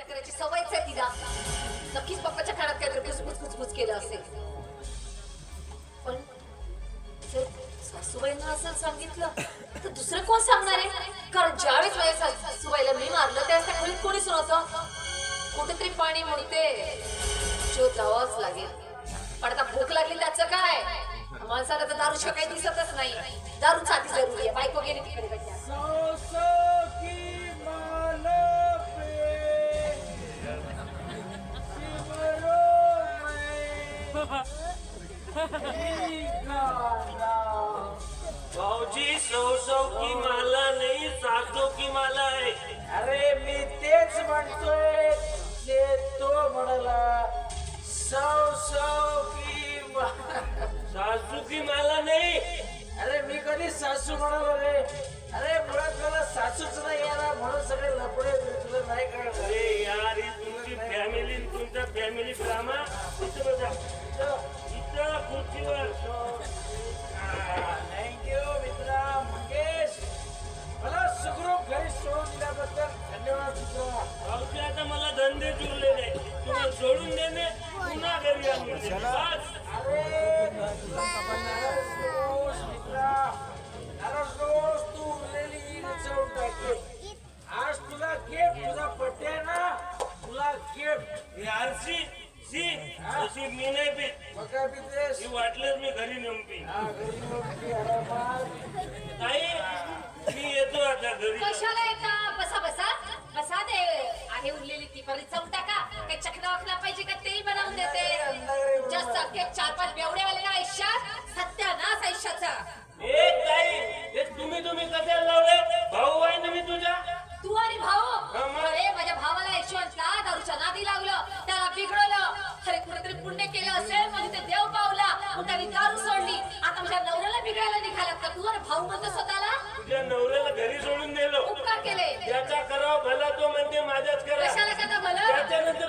चर्चा करायची सवयच आहे तिला. नक्कीच पप्पाच्या कानात काहीतरी कुसकुस कुसकुस केलं असेल. पण जर सासूबाईंना असं सांगितलं तर दुसरं कोण सांगणार आहे? कारण ज्यावेळेस माझ्या सासूबाईला मी मारलं त्यावेळेस त्या खोलीत कोणी सुनवतं कुठेतरी पाणी म्हणते जो जावाच लागेल. पण आता भूक लागली त्याचं काय? माणसाला तर दारू शिवाय काही दिसतच नाही. दारू साठी जरुरी आहे. बायको गेली तिकडे Oh, Jesus, oh, keep my... सोडून देणे पुन्हा घरी आणून चखडा पाहिजे का तेही बनवून देते. जास्त अख्खे चार पाच बेवडे आले ना आयुष्यात सत्यानाश आयुष्याचा. तुम्ही तुम्ही कसे लावले? भाऊ आहे ना मी तुझ्या तू आणि भाऊ? अरे माझ्या भावाला यशवंतला दारूच्या नादी लागलं. त्याला बिघडवलं. अरे कुठेतरी पुण्य केलं असेल मग ते देव पावला. मग त्यांनी दारू सोडली. आता माझ्या नवऱ्याला बिघडायला निघाला. का तू अरे भाऊ म्हणतो स्वतःला? तुझ्या नवऱ्याला घरी सोडून दिलो उपकार केले. त्याचा करावा भला तो म्हणते माझ्याच करा कशाला करा भला? त्याच्यानंतर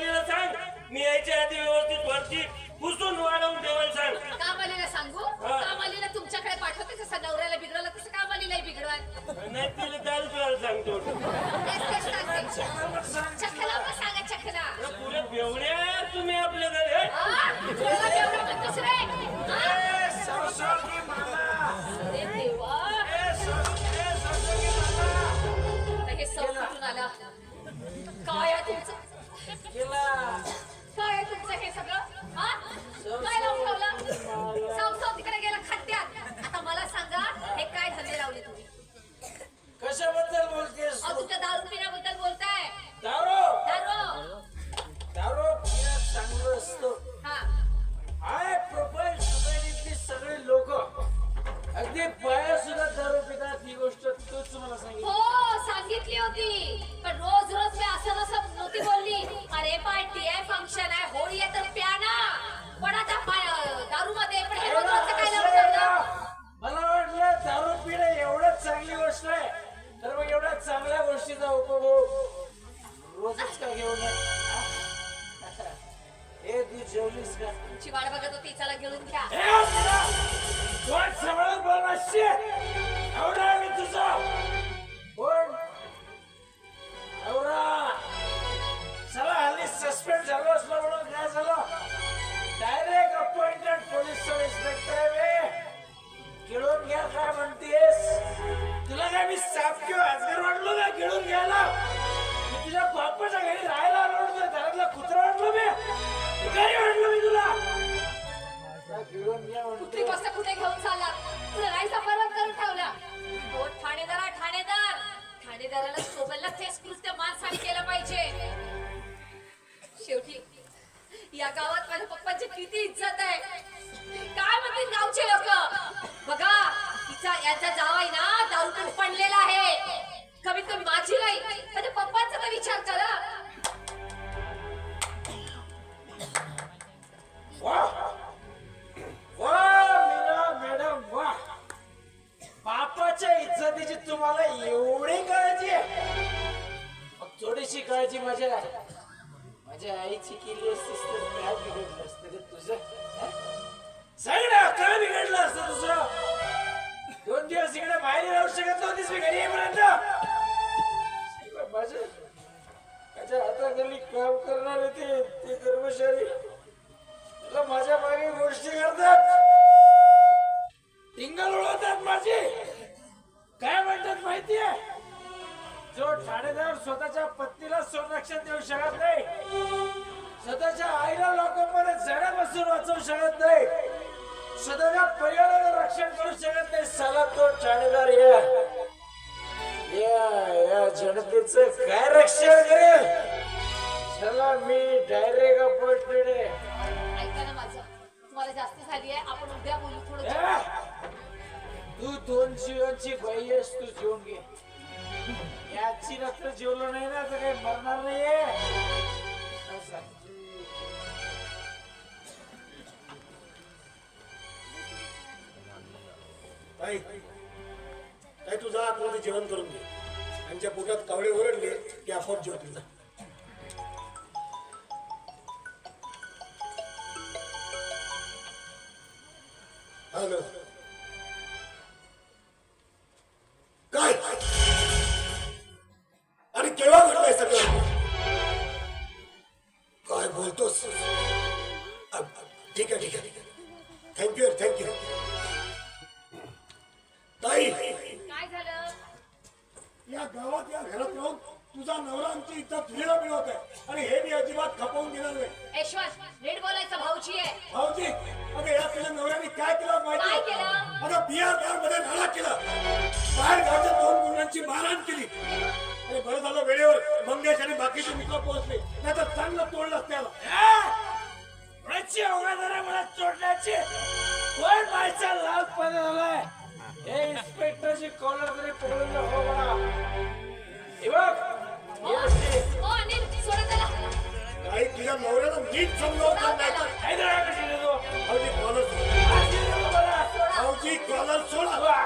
Daniela time. चला घेऊन घ्या. केली असतीस तर काय बिघडलं असतं रे तुझं सांग ना काय बिघडलं असतं तुझं? दोन दिवस इकडे बाहेर राहू शकत नव्हतीस मी घरी येईपर्यंत. माझ्या माझ्या हाताखाली काम करणारे ते ते कर्मचारी तुला माझ्या मागे गोष्टी करतात. टिंगल उडवतात माझी. काय म्हणतात माहिती आहे ठाणेदार स्वतःच्या पत्नीला संरक्षण देऊ शकत नाही. स्वतःच्या आईला लोकांमध्ये जण्यापासून वाचवू शकत नाही. स्वतःच्या परिवाराचं रक्षण करू शकत नाही. साला तो ठाणेदार या. या जनतेचं काय रक्षण करेल? चला मी डायरेक्ट अपॉइंटेड आहे. ऐका ना माझं. तुम्हाला जास्त झाली आहे. आपण उद्या बोलू थोडं तू दोन जीवांची बाई आहेस तू जेवून घे. याची रक्त जेवलो नाही ना तर काही मरणार नाहीये. असं. तू जा आतमध्ये जेवण करून घे. त्यांच्या पोटात कावळे ओरडले की आपोआप जेवतील जा हॅलो. काय? फिरायला मिळवत आहे आणि हे मी अजिबात खपवून घेणार नाही. ऐश्वर नीट बोलायचं भाऊची आहे. भाऊजी अगं या तुझ्या नवऱ्याने काय केलं माहिती काय केलं? अगं बिहार बारमध्ये नाला केला. बाहेर गावच्या दोन मुलांची मारहाण केली. आणि बरं झालं वेळेवर मंगेश आणि बाकीचे मित्र पोहोचले. नाही तर चांगलं तोडलं कोणाची अवघड आहे मला चोडण्याची कोण माझ्या लाल पाणी झालाय हे इन्स्पेक्टरची कॉलर तरी पकडून दाखव मला हे बघ हो हो, काही तुझ्या नवऱ्याला नीट देतो? भाऊजी कॉलर सोडा. भाऊजी कॉलर सोडा.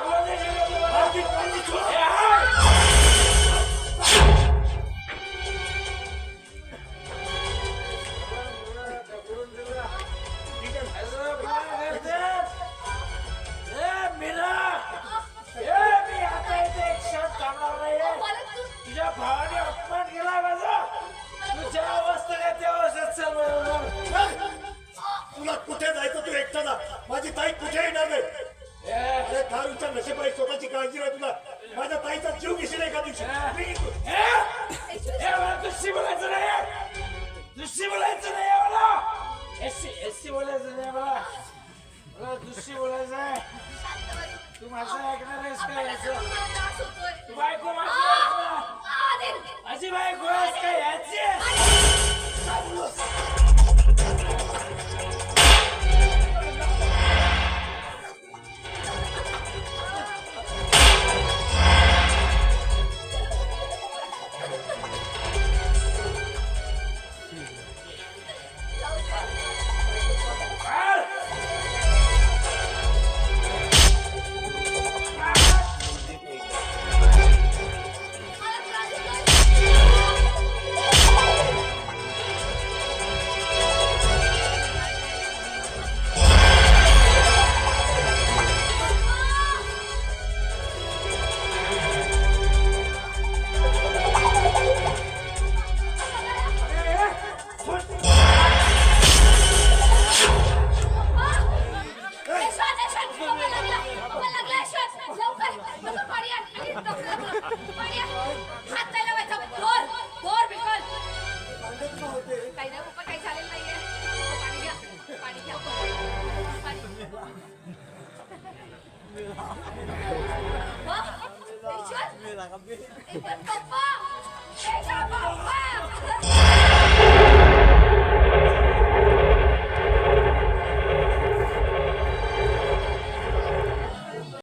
एससी बोलायचं नाही मला मला तुझशी बोलायचं आहे. तू माझं ऐकणार आहेस काय याचं. तू बायको माझी. माझी बायको आहेस काय याची Đi trước.